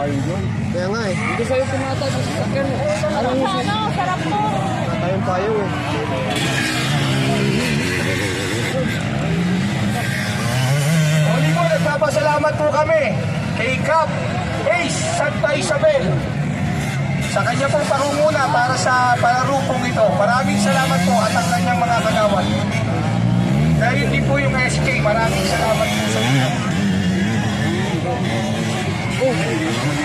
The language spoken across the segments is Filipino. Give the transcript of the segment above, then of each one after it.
tayo doon. Kaya nga eh. Hindi sa'yo pumatay sa sasakyan. Ano mo siya? Ano, sarap mo. Tayong tayo eh. Huli po, nagpapasalamat po kami kay Cap Ace Santa Isabel sa kanya pong pangunguna para sa pararupong ito. Maraming salamat po at ang kanyang mga kagawad. Dahil di po yung SK, maraming salamat. Salamat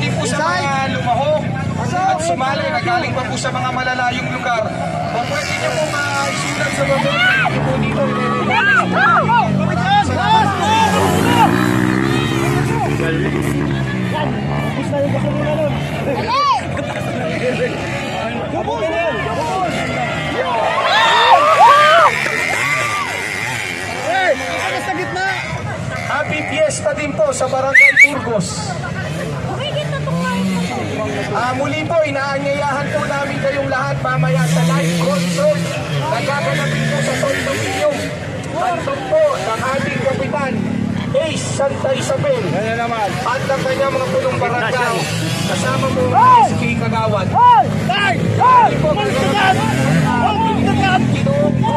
din po sa mga lumahok at sumali na galing pa po sa mga malalayong lugar. Kung pwede niyo po maisulat sa baba, po dito. Happy sa Barangay Burgos. Ah, muli po, inaanyayahan po namin kayong lahat mamaya sa live concert na gaganapin po sa Tondo Minyong. Handog po ng ating kapitan, Ace Santa Isabel. At ang kanyang mga punong barangay. Kasama po ang SK Kagawad. Hindi po Ginoong Burgos sa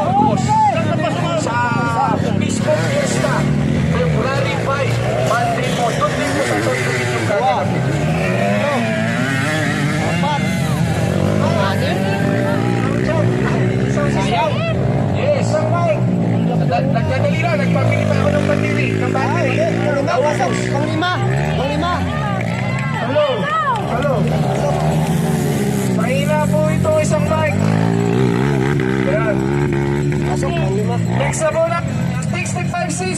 Nagpapili pa ako ng battery, ng battery. Nawasak. Panglima! Panglima! Hello? Hello? Mahina po ito isang mic. Yan. Pasok, panglima. Next na po na, 65 cc.